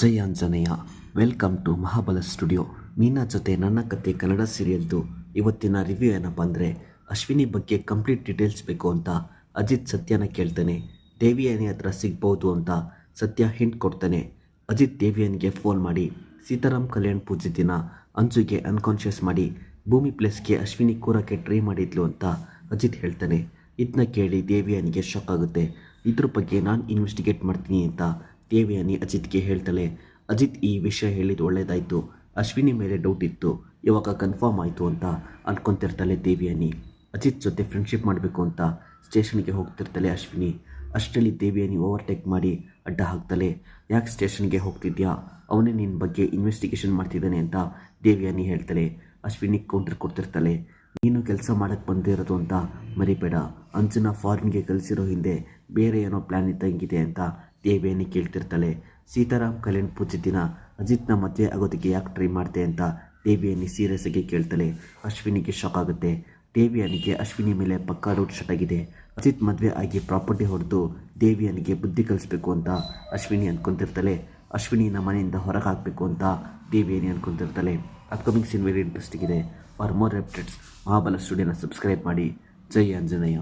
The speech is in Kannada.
Jai Anjaneya welcome to Mahabala studio. Meena ಜೊತೆ ನನ್ನ ಕತೆ ಕನ್ನಡ ಸೀರಿಯಲ್ದು ಇವತ್ತಿನ ರಿವ್ಯೂ ಏನಪ್ಪ ಅಂದರೆ ಅಶ್ವಿನಿ ಬಗ್ಗೆ ಕಂಪ್ಲೀಟ್ ಡೀಟೇಲ್ಸ್ ಬೇಕು ಅಂತ ಅಜಿತ್ ಸತ್ಯನ ಕೇಳ್ತಾನೆ. ದೇವಿಯಾನಿ ಹತ್ರ ಸಿಗ್ಬೋದು ಅಂತ ಸತ್ಯ ಹಿಂಟ್ ಕೊಡ್ತಾನೆ. ಅಜಿತ್ ದೇವಿಯನ್ಗೆ ಫೋನ್ ಮಾಡಿ, ಸೀತಾರಾಮ್ ಕಲ್ಯಾಣ್ ಪೂಜೆ ದಿನ ಅಂಜುಗೆ ಅನ್ಕಾನ್ಷಿಯಸ್ ಮಾಡಿ ಭೂಮಿ ಪ್ಲೇಸ್ಗೆ ಅಶ್ವಿನಿ ಕೂರಕ್ಕೆ ಟ್ರೈ ಮಾಡಿದ್ಲು ಅಂತ ಅಜಿತ್ ಹೇಳ್ತಾನೆ. ಇದನ್ನ ಕೇಳಿ ದೇವಿಯನಿಗೆ ಶಾಕ್ ಆಗುತ್ತೆ. ಇದ್ರ ಬಗ್ಗೆ ನಾನು ಇನ್ವೆಸ್ಟಿಗೇಟ್ ಮಾಡ್ತೀನಿ ಅಂತ ದೇವಿಯಾನಿ ಅಜಿತ್ಗೆ ಹೇಳ್ತಾಳೆ ಅಜಿತ್ ಈ ವಿಷಯ ಹೇಳಿದ್ದು ಒಳ್ಳೇದಾಯಿತು. ಅಶ್ವಿನಿ ಮೇಲೆ ಡೌಟ್ ಇತ್ತು. ಇವಾಗ ಕನ್ಫರ್ಮ್ ಆಯಿತು ಅಂತ ಅಂದ್ಕೊತಿರ್ತಾಳೆ ದೇವಿಯಾನಿ ಅಜಿತ್ ಜೊತೆ ಫ್ರೆಂಡ್ಶಿಪ್ ಮಾಡಬೇಕು ಅಂತ ಸ್ಟೇಷನ್ಗೆ ಹೋಗ್ತಿರ್ತಾಳೆ ಅಶ್ವಿನಿ. ಅಷ್ಟರಲ್ಲಿ ದೇವಿಯಾನಿ ಓವರ್ಟೇಕ್ ಮಾಡಿ ಅಡ್ಡ ಹಾಕ್ತಾಳೆ. ಯಾಕೆ ಸ್ಟೇಷನ್ಗೆ ಹೋಗ್ತಿದ್ಯಾ? ಅವನೇ ನಿನ್ನ ಬಗ್ಗೆ ಇನ್ವೆಸ್ಟಿಗೇಷನ್ ಮಾಡ್ತಿದ್ದಾನೆ ಅಂತ ದೇವಿಯಾನಿ ಹೇಳ್ತಾಳೆ ಅಶ್ವಿನಿ ಕೌಂಟರ್ ಕೊಡ್ತಿರ್ತಾಳೆ. ನೀನು ಕೆಲಸ ಮಾಡಕ್ಕೆ ಬಂದಿರೋದು ಅಂತ ಮರಿಬೇಡ. ಅಂಜನ ಫಾರಿನ್ಗೆ ಕಲಿಸಿರೋ ಹಿಂದೆ ಬೇರೆ ಏನೋ ಪ್ಲ್ಯಾನ್ ಇದ್ದಂಗಿದೆ ಅಂತ ದೇವೇನಿ ಕೇಳ್ತಿರ್ತಾಳೆ. ಸೀತಾರಾಮ್ ಕಲ್ಯಾಣ್ ಪೂಜೆ ದಿನ ಅಜಿತ್ನ ಮದುವೆ ಆಗೋದಕ್ಕೆ ಯಾಕೆ ಟ್ರೈ ಮಾಡ್ತೆ ಅಂತ ದೇವಿಯನ್ನು ಸೀರಿಯಸ್ ಆಗಿ ಕೇಳ್ತಾಳೆ. ಅಶ್ವಿನಿಗೆ ಶಾಕ್ ಆಗುತ್ತೆ. ದೇವಿಯನಿಗೆ ಅಶ್ವಿನಿ ಮೇಲೆ ಪಕ್ಕಾ ಡೌಟ್ ಶಟ್ ಆಗಿದೆ. ಅಜಿತ್ ಮದುವೆ ಆಗಿ ಪ್ರಾಪರ್ಟಿ ಹೊಡೆದು ದೇವಿಯನಿಗೆ ಬುದ್ಧಿ ಕಲಿಸ್ಬೇಕು ಅಂತ ಅಶ್ವಿನಿ ಅಂದ್ಕೊತಿರ್ತಾಳೆ ಅಶ್ವಿನಿನ ಮನೆಯಿಂದ ಹೊರಗೆ ಹಾಕಬೇಕು ಅಂತ ದೇವಿಯನಿ ಅಂದ್ಕೊಂತಿರ್ತಾಳೆ ಅಪ್ಕಮಿಂಗ್ ಸೀನ್ ವೆರಿ ಇಂಟ್ರೆಸ್ಟಿಂಗ್ ಇದೆ. ಫಾರ್ ಮೋರ್ ಅಪ್ಡೇಟ್ಸ್ ಮಹಾಬಲ ಸ್ಟುಡಿಯೋನ ಸಬ್ಸ್ಕ್ರೈಬ್ ಮಾಡಿ. ಜೈ ಆಂಜನೇಯ.